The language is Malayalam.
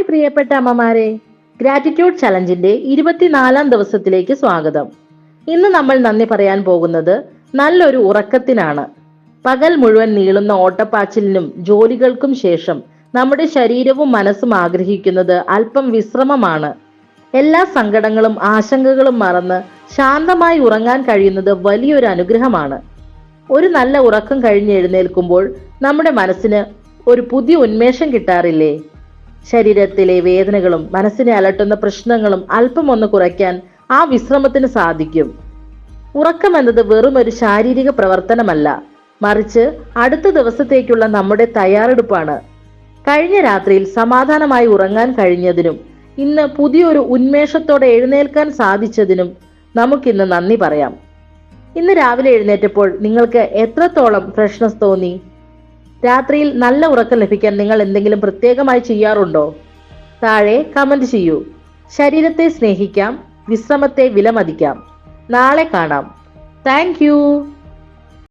ഹായ് പ്രിയപ്പെട്ട അമ്മമാരെ. ഗ്രാറ്റിറ്റ്യൂഡ് ചലഞ്ചിന്റെ ഇരുപത്തിനാലാം ദിവസത്തിലേക്ക് സ്വാഗതം. ഇന്ന് നമ്മൾ നന്ദി പറയാൻ പോകുന്നത് നല്ലൊരു ഉറക്കത്തിനാണ്. പകൽ മുഴുവൻ നീളുന്ന ഓട്ടപ്പാച്ചിലിനും ജോലികൾക്കും ശേഷം നമ്മുടെ ശരീരവും മനസ്സും ആഗ്രഹിക്കുന്നത് അല്പം വിശ്രമമാണ്. എല്ലാ സങ്കടങ്ങളും ആശങ്കകളും മറന്ന് ശാന്തമായി ഉറങ്ങാൻ കഴിയുന്നത് വലിയൊരു അനുഗ്രഹമാണ്. ഒരു നല്ല ഉറക്കം കഴിഞ്ഞ് എഴുന്നേൽക്കുമ്പോൾ നമ്മുടെ മനസ്സിന് ഒരു പുതിയ ഉന്മേഷം കിട്ടാറില്ലേ? ശരീരത്തിലെ വേദനകളും മനസ്സിനെ അലട്ടുന്ന പ്രശ്നങ്ങളും അല്പം ഒന്ന് കുറയ്ക്കാൻ ആ വിശ്രമത്തിന് സാധിക്കും. ഉറക്കം എന്നത് വെറും ഒരു ശാരീരിക പ്രവർത്തനമല്ല. മറിച്ച് അടുത്ത ദിവസത്തേക്കുള്ള നമ്മുടെ തയ്യാറെടുപ്പാണ്. കഴിഞ്ഞ രാത്രിയിൽ സമാധാനമായി ഉറങ്ങാൻ കഴിഞ്ഞതിനും ഇന്ന് പുതിയൊരു ഉന്മേഷത്തോടെ എഴുന്നേൽക്കാൻ സാധിച്ചതിനും നമുക്കിന്ന് നന്ദി പറയാം. ഇന്ന് രാവിലെ എഴുന്നേറ്റപ്പോൾ നിങ്ങൾക്ക് എത്രത്തോളം ഫ്രഷ്നസ് തോന്നി? രാത്രിയിൽ നല്ല ഉറക്കം ലഭിക്കാൻ നിങ്ങൾ എന്തെങ്കിലും പ്രത്യേകമായി ചെയ്യാറുണ്ടോ? താഴെ കമന്റ് ചെയ്യൂ. ശരീരത്തെ സ്നേഹിക്കാം വിശ്രമത്തെ വിലമതിക്കാം. നാളെ കാണാം. താങ്ക്